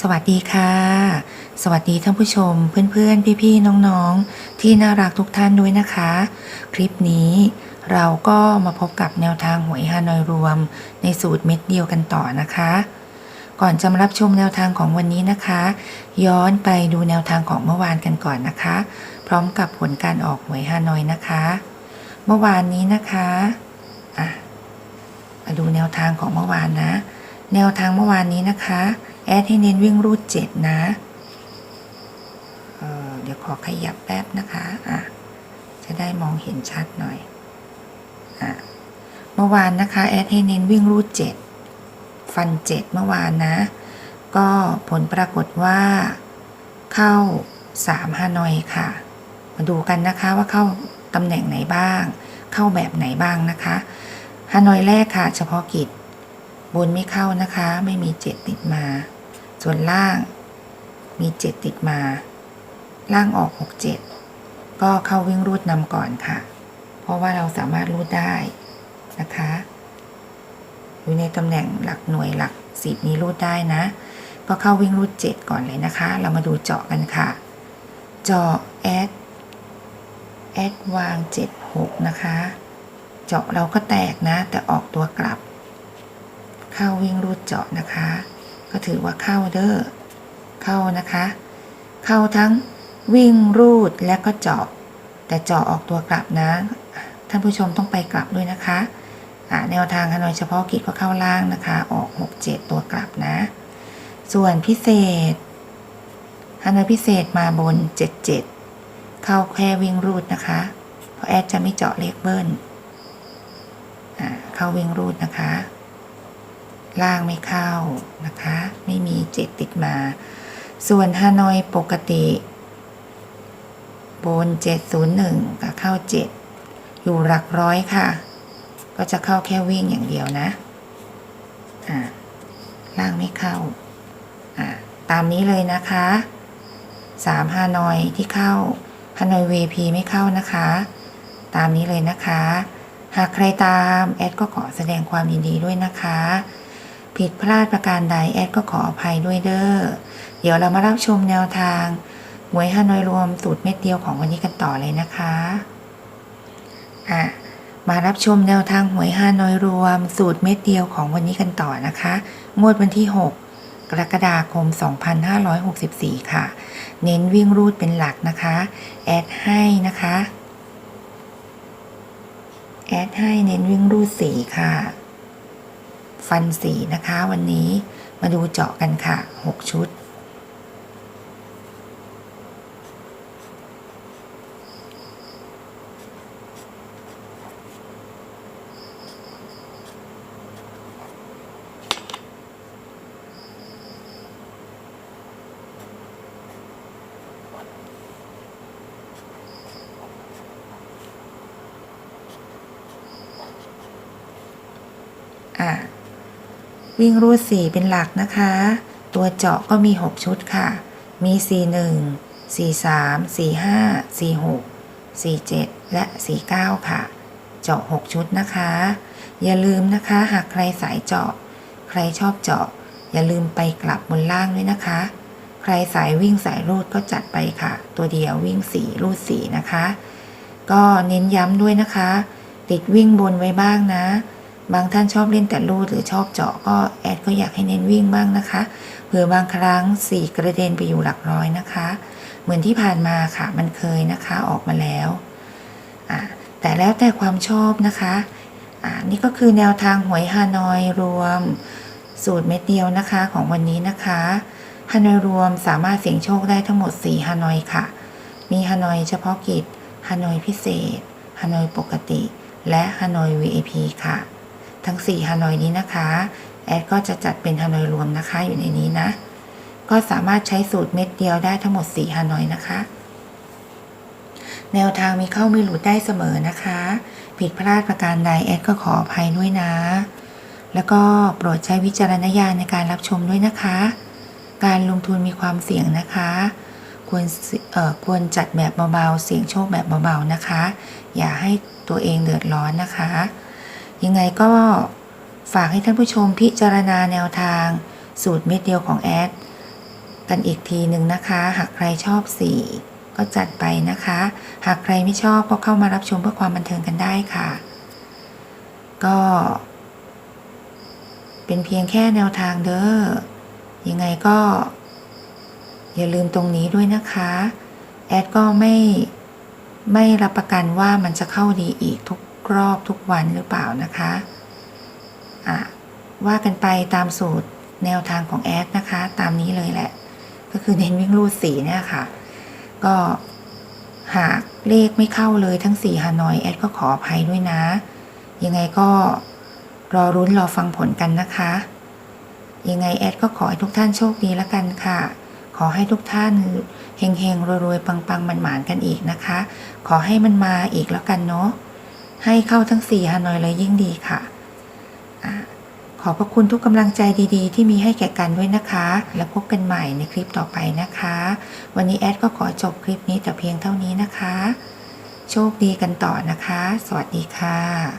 สวัสดีค่ะ สวัสดีท่านผู้ชม เพื่อนๆ พี่ๆ น้องๆ ที่น่ารักทุกท่านด้วยนะคะ คลิปนี้เราก็มาพบกับแนวทางหวยฮานอยรวม ในสูตรเม็ดเดียวกันต่อนะคะ ก่อนจะมารับชมแนวทางของวันนี้นะคะ ย้อนไปดูแนวทางของเมื่อวานกันก่อนนะคะ พร้อมกับผลการออกหวยฮานอยนะคะ เมื่อวานนี้นะคะอะมาดูแนวทางของเมื่อวานนะ แนวทางเมื่อวานนี้นะคะ แอดให้เน้นวิ่งรูดเจ็ดนะเเดี๋ยวขอขยับแป๊บนะคะอะจะได้มองเห็นชัดหน่อยอะเมื่อวานนะคะแอดให้เน้นวิ่งรูดเจ็ดฟันเจ็ดเมื่อวานนะ ก็ผลปรากฏว่าเข้าสามฮานอยค่ะ มาดูกันนะคะว่าเข้าตำแหน่งไหนบ้าง เข้าแบบไหนบ้างนะคะฮานอยแรกค่ะ เฉพาะกิจบนไม่เข้านะคะ ไม่มีเจ็ดติดมา ส่วนล่างมีเจ็ดติดมา ล่างออกหกเจ็ดก็เข้าวิ่งรูดนำก่อนค่ะ เพราะว่าเราสามารถรูดได้นะคะ อยู่ในตำแหน่งหลักหน่วยหลักสิบนี้รูดได้นะ ก็เข้าวิ่งรูดเจ็ดก่อนเลยนะคะ เรามาดูเจาะกันค่ะ เจาะแอดแอดวางเจ็ดหกนะคะ เจาะเราก็แตกนะ แต่ออกตัวกลับ เข้าวิ่งรูดเจาะนะคะ ก็ถือว่าเข้าเด้อเข้านะคะ เข้าทั้งวิ่งรูดและก็เจาะ แต่เจาะออกตัวกลับนะ ท่านผู้ชมต้องไปกลับด้วยนะคะแนวทางฮานอยเฉพาะกิจก็เข้าล่างนะคะ ออก 6 7 ตัวกลับนะ ส่วนพิเศษฮานอยพิเศษมาบน 7 7 เข้าแค่วิ่งรูดนะคะ เพราะแอดจะไม่เจาะเลขเบิ้ลเข้าวิ่งรูดนะคะ ล่างไม่เข้านะคะ ไม่มีเจ็ดติดมา ส่วนฮานอยปกติ บน 701กับเข้า 7 อยู่หลักร้อยค่ะ ก็จะเข้าแค่วิ่งอย่างเดียวนะอ่าล่างไม่เข้าอ่าตามนี้เลยนะคะ3ฮานอยที่เข้าฮานอย VP ไม่เข้านะคะ ตามนี้เลยนะคะ หากใครตาม แอดก็ขอแสดงความยินดีด้วยนะคะ ผิดพลาดประการใดแอดก็ขออภัยด้วยเด้อ เดี๋ยวเรามารับชมแนวทางหวยฮานอยรวมสูตรเม็ดเดียวของวันนี้กันต่อเลยนะคะอะมารับชมแนวทางหวยฮานอยรวม สูตรเม็ดเดียวของวันนี้กันต่อนะคะ งวดวันที่ 6 กรกฎาคม 2564 ค่ะ เน้นวิ่งรูดเป็นหลักนะคะ แอดให้นะคะ แอดให้เน้นวิ่งรูดสีค่ะ ฟันสีนะคะ วันนี้มาดูเจาะกันค่ะ 6 ชุด อะ วิ่งรูดสีเป็นหลักนะคะ ตัวเจาะก็มี 6 ชุดค่ะ มี 41 43 45 46 47 และ 49 ค่ะ เจาะ 6 ชุดนะคะ อย่าลืมนะคะ หากใครสายเจาะ ใครชอบเจาะ อย่าลืมไปกลับบนล่างด้วยนะคะ ใครสายวิ่งสายรูดก็จัดไปค่ะ ตัวเดียววิ่งสีรูดสีนะคะ ก็เน้นย้ำด้วยนะคะ ติดวิ่งบนไว้บ้างนะ บางท่านชอบเล่นแต่รูดหรือชอบเจาะก็แอดก็อยากให้เน้นวิ่งบ้างนะคะ เผื่อบางครั้งสี่กระเด็นไปอยู่หลักร้อยนะคะ เหมือนที่ผ่านมาค่ะมันเคยนะคะออกมาแล้วแต่แล้วแต่ความชอบนะคะนี่ก็คือแนวทางหวยฮานอยรวม สูตรเม็ดเดียวนะคะของวันนี้นะคะฮานอยรวมสามารถเสี่ยงโชคได้ทั้งหมด 4ฮานอยค่ะ มีฮานอยเฉพาะกิจฮานอยพิเศษฮานอยปกติ และฮานอย VIP ค่ะ ทั้ง 4 ฮานอยนี้นะคะ แอดก็จะจัดเป็นฮานอยรวมนะคะอยู่ในนี้นะ ก็สามารถใช้สูตรเม็ดเดียวได้ทั้งหมด 4 ฮานอยนะคะ แนวทางมีเข้ามีหลุดได้เสมอนะคะ ผิดพลาดประการใดแอดก็ขออภัยด้วยนะ แล้วก็โปรดใช้วิจารณญาณในการรับชมด้วยนะคะ การลงทุนมีความเสี่ยงนะคะควรเอ่อควรจัดแบบเบาๆ เสี่ยงโชคแบบเบาๆนะคะ อย่าให้ตัวเองเดือดร้อนนะคะ ยังไงก็ฝากให้ท่านผู้ชมพิจารณาแนวทาง สูตรเม็ดเดียวของแอด กันอีกทีหนึ่งนะคะ หากใครชอบ4ก็จัดไปนะคะ หากใครไม่ชอบก็เข้ามารับชมเพื่อความบันเทิงกันได้ค่ะ ก็ เป็นเพียงแค่แนวทางเด้อยังไงก็ อย่าลืมตรงนี้ด้วยนะคะ แอดก็ไม่ไม่รับประกันว่ามันจะเข้าดีอีกทุก รอบทุกวันหรือเปล่านะคะอะว่ากันไปตามสูตรแนวทางของแอดนะคะ ตามนี้เลยแหละ ก็คือเน้นวิ่งรูดสีเนี่ยค่ะ ก็หากเลขไม่เข้าเลยทั้งสี่ฮานอยแอดก็ขออภัยด้วยนะ ยังไงก็รอรุ้นรอฟังผลกันนะคะ ยังไงแอดก็ขอให้ทุกท่านโชคดีล้วกันค่ะ ขอให้ทุกท่านเฮงเฮงๆรวยๆปังๆมันหมานกันอีกนะคะ ขอให้มันมาอีกแล้วกันเนาะ ให้เข้าทั้งสี่ฮานอยเลยยิ่งดีค่ะอขอบพระคุณทุกกำลังใจดีๆ ที่มีให้แก่กันด้วยนะคะ แล้วพบกันใหม่ในคลิปต่อไปนะคะ วันนี้แอดก็ขอจบคลิปนี้แต่เพียงเท่านี้นะคะ โชคดีกันต่อนะคะ สวัสดีค่ะ